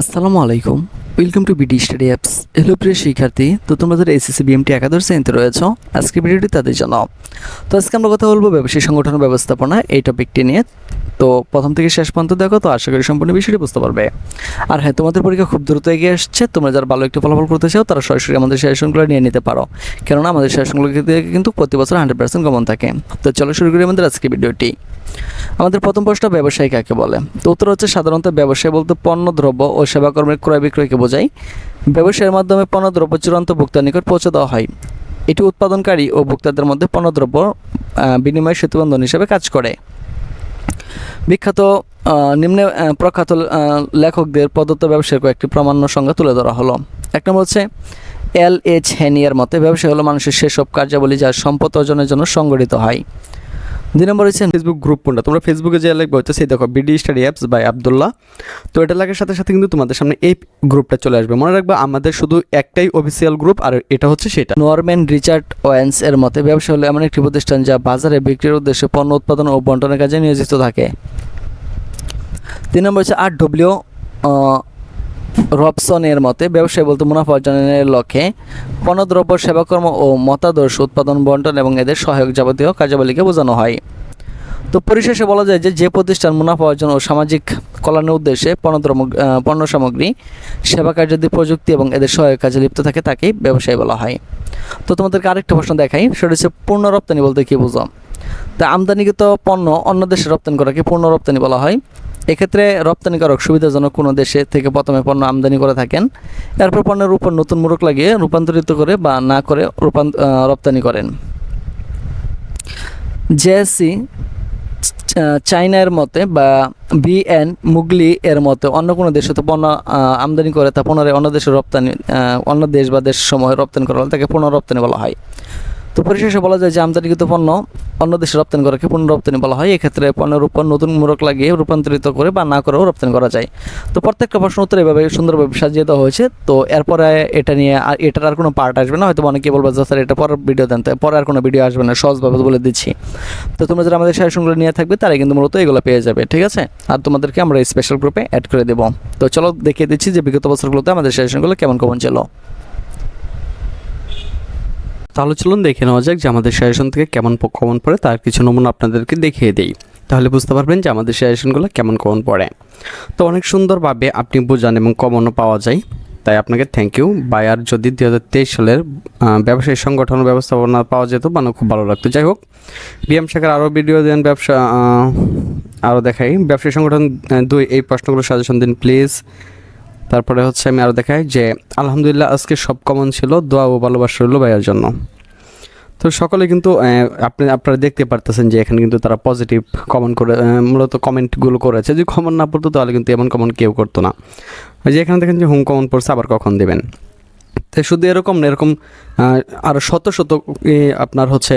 আসসালামু আলাইকুম। Welcome to BD study apps hello প্রিয় শিক্ষার্থী, তো তোমরা যারা এসএসসি বিএমটি একাদশ শ্রেণীতে রয়েছো আজকে ভিডিওটি তাদের জন্য। তো আজকে আমরা কথা বলব ব্যবসায়ী সংগঠন ব্যবস্থাপনা এই টপিকটি নিয়ে। তো প্রথম থেকে শেষ পর্যন্ত দেখো, তো আশা করি সম্পূর্ণ বিষয়টি বুঝতে পারবে। আর হ্যাঁ তোমাদের পরীক্ষা খুব দ্রুত এগিয়ে আসছে, তোমরা যারা ভালো একটু ফলাফল করতে চাও, তারা সরাসরি আমাদের সেশনগুলো নিয়ে নিতে পারো। কেননা আমাদের সেশনগুলো কিন্তু প্রতি বছর হান্ড্রেড পার্সেন্ট কমন থাকে। তো চলো শুরু করি আমাদের আজকে ভিডিওটি। আমাদের প্রথম প্রশ্ন, ব্যবসায়ী কাকে বলে? তো উত্তর হচ্ছে সাধারণত ব্যবসায় বলতে পণ্য, দ্রব্য ও সেবাকর্মের ক্রয় বিক্রয়কে বোঝায়। ব্যবসায়ের মাধ্যমে পণ্য, দ্রব্য চূড়ান্ত ভোক্তার নিকট পৌঁছে দেওয়া হয়। এটি উৎপাদনকারী ও ভোক্তাদের মধ্যে পণ্যদ্রব্য বিনিময় সেতুবন্ধন হিসেবে কাজ করে। বিখ্যাত নিম্নে প্রখ্যাত লেখকদের প্রদত্ত ব্যবসায়ের কয়েকটি প্রামাণ্য সংজ্ঞা তুলে ধরা হলো। এক নম্বর হচ্ছে এল এইচ হেনিয়ার মতে ব্যবসা হলো মানুষের সেসব কার্যাবলী যা সম্পদ অর্জনের জন্য সংগঠিত হয়। দুই নম্বর হচ্ছে ফেসবুক গ্রুপ কোনটা? তোমরা ফেসবুকে যে লিখবে হচ্ছে সেই দেখো BD study apps by Abdullah তো এটা লাগার সাথে সাথে কিন্তু তোমাদের সামনে এই গ্রুপটা চলে আসবে। মনে রাখবে, আমাদের শুধু একটাই অফিসিয়াল গ্রুপ আর এটা হচ্ছে সেটা। নরম্যান রিচার্ড ওয়েন্স এর মতে, ব্যবসা হলো এমন একটি প্রতিষ্ঠান যা বাজারে বিক্রির উদ্দেশ্যে পণ্য উৎপাদন ও বন্টনের কাজে নিয়োজিত থাকে। তিন নম্বর হচ্ছে আর ডব্লিউ রবসন এর মতে ব্যবসায় বলতে মুনাফা অর্জনের লক্ষ্যে পণ্যদ্রব্য সেবাকর্ম ও মতাদর্শ উৎপাদন বন্টন এবং এদের সহায়ক যাবতীয় কার্যাবলীকে বোঝানো হয়। তো পরিশেষে বলা যায় যে যে প্রতিষ্ঠান মুনাফা অর্জন ও সামাজিক কল্যাণের উদ্দেশ্যে পণ্যদ্রব্য আহ, পণ্য সামগ্রী সেবা কার্যাদি প্রযুক্তি এবং এদের সহায়ক কাজে লিপ্ত থাকে তাকেই ব্যবসায়ী বলা হয়। তো তোমাদেরকে আরেকটা প্রশ্ন দেখাই সেটা হচ্ছে পূর্ণ রপ্তানি বলতে কী বুঝো? তা আমদানিকৃত পণ্য অন্য দেশে রপ্তানি করাকে পূর্ণ রপ্তানি বলা হয়। এক্ষেত্রে রপ্তানিকারক সুবিধাজনক কোনো দেশে থেকে প্রথমে পণ্য আমদানি করে থাকেন, এরপর পণ্যের উপর নতুন মোড়ক লাগিয়ে রূপান্তরিত করে বা না করে রপ্তানি করেন। জেএসসি চাইনার মতে বা বিএন মুগলি এর মতে অন্য কোনো দেশ হতে পণ্য আমদানি করে তা পুনরায় অন্য দেশে রপ্তানি অন্য দেশ বা দেশ সময় রপ্তানি করা তাকে পুনঃ রপ্তানি বলা হয়। তো পরিশেষে বলা যায় যে আমদানিকৃত পণ্য অন্য দেশে রপ্তানি করাকে পুনঃ রপ্তানি বলা হয়। এক্ষেত্রে পণ্যের উপর নতুন মোড়ক লাগিয়ে রূপান্তরিত করে বা না করেও রপ্তানি করা যায়। তো প্রত্যেকটা প্রশ্ন উত্তর এভাবে সুন্দরভাবে সাজিয়ে দেওয়া হয়েছে। তো এরপরে এটা নিয়ে আর এটার আর কোনো পার্ট আসবে না। হয়তো অনেকে বলবে যে স্যার, এটা পরের ভিডিও দেন। পরে আর কোনো ভিডিও আসবে না। সহজভাবে বলে দিচ্ছি। তো তোমরা যারা আমাদের সাজেশনগুলো নিয়ে থাকবে, তারাই কিন্তু মূলত এগুলো পেয়ে যাবে। ঠিক আছে? আর তোমাদেরকে আমরা স্পেশাল গ্রুপে অ্যাড করে দেবো। তো চলো দেখিয়ে দিচ্ছি যে বিগত বছরগুলোতে আমাদের সাজেশনগুলো কেমন কেমন ছিল। তাহলে চলুন দেখে নেওয়া যাক যে আমাদের সাজেশন থেকে কেমন কমন পড়ে, তার কিছু নমুনা আপনাদেরকে দেখিয়ে দিই। তাহলে বুঝতে পারবেন যে আমাদের সাজেশনগুলো কেমন কমন পড়ে। তো অনেক সুন্দরভাবে আপনি বোঝান এবং কমনও পাওয়া যায়। তাই আপনাকে থ্যাংক ইউ বায়ার যদি দু হাজার তেইশ সালের ব্যবসায়ী সংগঠন ব্যবস্থাপনা পাওয়া যেত মানে খুব ভালো লাগতো। যাই হোক, বিএম শাখার আরও ভিডিও দেন, ব্যবসা আরও দেখাই। ব্যবসায়ী সংগঠন দুই, এই প্রশ্নগুলো সাজেশন দিন প্লিজ তারপরে হচ্ছে আমি আরও দেখাই যে আলহামদুলিল্লাহ আজকে সব কমন ছিল, দোয়া ও ভালোবাসা রইল ভাইয়ার জন্য। তো সকলে কিন্তু আপনি, আপনারা দেখতে পারতেছেন যে এখানে কিন্তু তারা পজিটিভ কমেন্ট করে মূলত কমেন্টগুলো করেছে। যদি কমন না পড়তো তাহলে কিন্তু এমন কমন কেউ করতো না। ওই যে এখানে দেখেন যে হোম কমন পড়ছে, আবার কখন দেবেন? তো শুধু এরকম না, এরকম আরও শত শত আপনার হচ্ছে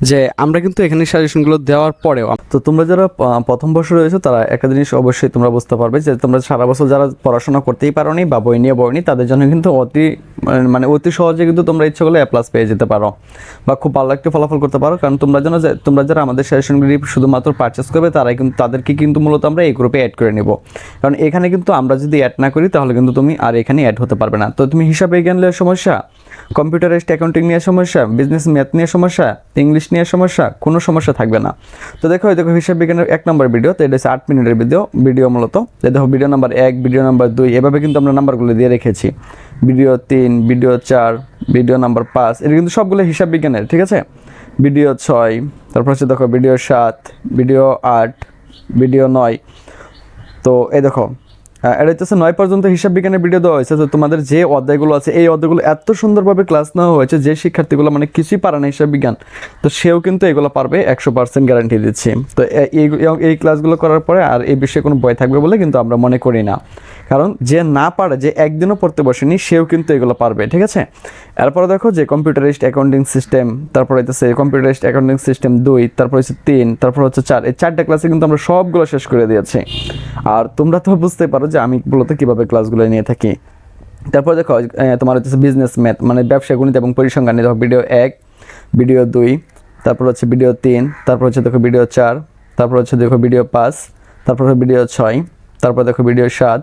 যে আমরা কিন্তু এখানে সাজেশনগুলো দেওয়ার পরেও তো তোমরা যারা প্রথম বর্ষ রয়েছে, তারা একটা জিনিস অবশ্যই তোমরা বুঝতে পারবে যে তোমরা সারা বছর যারা পড়াশোনা করতেই পারোনি বা বই নিয়ে বইনি তাদের জন্য কিন্তু অতি, মানে- মানে অতি সহজে কিন্তু তোমরা ইচ্ছে করলে প্লাস পেয়ে যেতে পারো। বা খুব ভালো একটা ফলাফল করতে পারো। কারণ তোমরা যেন তোমরা যারা আমাদের সাজেশনগুলি শুধুমাত্র পারচেস করবে, তারাই কিন্তু, তাদেরকে কিন্তু মূলত আমরা এই গ্রুপে অ্যাড করে নেব। কারণ এখানে কিন্তু আমরা যদি অ্যাড না করি, তাহলে কিন্তু তুমি আর এখানে অ্যাড হতে পারবে না। তো তুমি হিসাবে বিজ্ঞান নিয়ে সমস্যা কম্পিউটারাইজড অ্যাকাউন্টিং নিয়ে সমস্যা বিজনেস ম্যাথ নিয়ে সমস্যা ইংলিশ নিয়ে সমস্যা, কোনো সমস্যা থাকবে না। তো দেখো দেখো হিসাব বিজ্ঞানের এক নম্বর ভিডিও তো এটা হচ্ছে আট মিনিটের ভিডিও ভিডিও মূলত। দেখো ভিডিও নাম্বার এক ভিডিও নাম্বার দুই, এভাবে কিন্তু আমরা নাম্বারগুলো দিয়ে রেখেছি। ভিডিও তিন ভিডিও চার ভিডিও নাম্বার পাঁচ, এটা কিন্তু সবগুলো হিসাব বিজ্ঞানের, ঠিক আছে? ভিডিও ছয়, তারপর হচ্ছে দেখো ভিডিও সাত ভিডিও আট ভিডিও নয়। তো এই দেখো এটা হচ্ছে নয় পর্যন্ত হিসাব বিজ্ঞানের ভিডিও দেওয়া হয়েছে তো তোমাদের যে অধ্যায়গুলো আছে, এই অধ্যায়গুলো এত সুন্দরভাবে ক্লাস নেওয়া হয়েছে যে শিক্ষার্থীগুলো মানে কিছুই পারে না হিসাব বিজ্ঞান। তো সেও কিন্তু এগুলো পারবে, একশো পার্সেন্ট গ্যারান্টি দিচ্ছি। তো এই ক্লাসগুলো করার পরে আর এই বিষয়ে কোনো ভয় থাকবে বলে কিন্তু আমরা মনে করি না। কারণ যে না পারে, যে একদিনও পড়তে বসেনি, সেও কিন্তু এগুলো পারবে, ঠিক আছে? এরপরে দেখো যে কম্পিউটারাইজড অ্যাকাউন্টিং সিস্টেম তারপর হচ্ছে কম্পিউটারাইজড অ্যাকাউন্টিং সিস্টেম দুই, তারপর হচ্ছে তিন, তারপর হচ্ছে চার। এই চারটা ক্লাসে কিন্তু আমরা সবগুলো শেষ করে দিয়েছি। আর তোমরা তো বুঝতে পারো যে আমি মূলত কীভাবে ক্লাসগুলো নিয়ে থাকি। তারপর দেখো তোমার হচ্ছে বিজনেস ম্যাথ মানে ব্যবসা, গণিত এবং পরিসংখ্যান দেখো ভিডিও এক ভিডিও দুই, তারপর হচ্ছে ভিডিও তিন, তারপর হচ্ছে দেখো ভিডিও চার, তারপর হচ্ছে দেখো ভিডিও পাঁচ, তারপর ভিডিও ছয়, তারপর দেখো ভিডিও সাত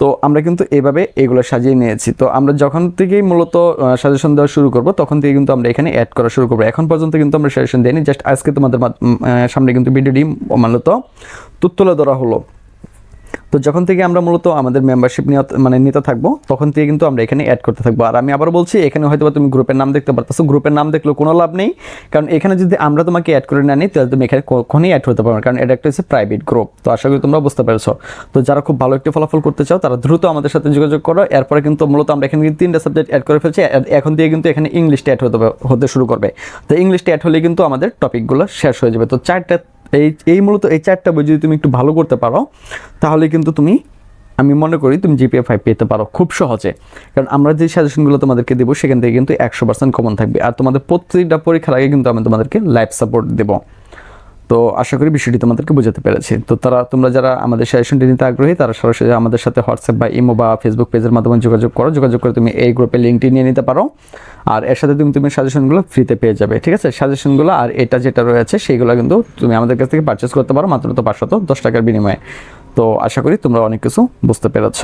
তো আমরা কিন্তু এইভাবে এগুলো সাজিয়ে নিয়েছি। তো আমরা যখন থেকেই মূলত সাজেশন দেওয়া শুরু করব, তখন থেকে কিন্তু আমরা এখানে অ্যাড করা শুরু করব। এখন পর্যন্ত কিন্তু আমরা সাজেশন দিইনি জাস্ট আজকে তোমাদের সামনে কিন্তু ভিডিওটি মূলত তুলে ধরা হলো। তো যখন থেকে আমরা মূলত আমাদের মেম্বারশিপ নিয়ে মানে নিতে থাকব, তখন থেকে কিন্তু আমরা এখানে অ্যাড করতে থাকব। আর আমি আবার বলছি, এখানে হয়তো তুমি গ্রুপের নাম দেখতে পারতেছো। গ্রুপের নাম দেখলেও কোনো লাভ নেই। কারণ এখানে যদি আমরা তোমাকে অ্যাড করে না নিই, তাহলে তুমি এখানে কখনই অ্যাড হতে পারবে কারণ এটা একটা হচ্ছে প্রাইভেট গ্রুপ তো আশা করি তোমরা বুঝতে পেরেছ। তো যারা খুব ভালো একটি ফলাফল করতে চাও, তারা দ্রুত আমাদের সাথে যোগাযোগ করো। এরপরে কিন্তু মূলত আমরা এখানে কিন্তু তিনটা সাবজেক্ট অ্যাড করে ফেলছি। এখন দিয়ে কিন্তু এখানে ইংলিশটা অ্যাড হতে হতে শুরু করবে। তো ইংলিশটা অ্যাড হলে কিন্তু আমাদের টপিকগুলো শেষ হয়ে যাবে। তো চারটা এই এই মূলত এই চারটা বই যদি তুমি একটু ভালো করতে পারো, তাহলে কিন্তু তুমি, আমি মনে করি তুমি জিপিএ ফাইভ পেতে পারো খুব সহজে। কারণ আমরা যে সাজেশনগুলো তোমাদেরকে দেবো, সেখান থেকে কিন্তু একশো পার্সেন্ট কমন থাকবে। আর তোমাদের প্রত্যেকটা পরীক্ষার আগে কিন্তু আমি তোমাদেরকে লাইফ সাপোর্ট দেবো। তো আশা করি বিষয়টি তোমাদেরকে বোঝাতে পেরেছি। তো তারা, তোমরা যারা আমাদের সাজেশনটি নিতে আগ্রহী, তারা সরাসরি আমাদের সাথে হোয়াটসঅ্যাপ বা ইমো বা ফেসবুক পেজের মাধ্যমে যোগাযোগ করো। যোগাযোগ করে তুমি এই গ্রুপে লিঙ্কটি নিয়ে নিতে পারো। আর এর সাথে তুমি তুমি সাজেশনগুলো ফ্রিতে পেয়ে যাবে, ঠিক আছে? সাজেশনগুলো আর এটা যেটা রয়েছে, সেইগুলো কিন্তু তুমি আমাদের কাছ থেকে পারচেস করতে পারো, মাত্র তো পাঁচশত দশ টাকার বিনিময়ে। তো আশা করি তোমরা অনেক কিছু বুঝতে পেরেছ।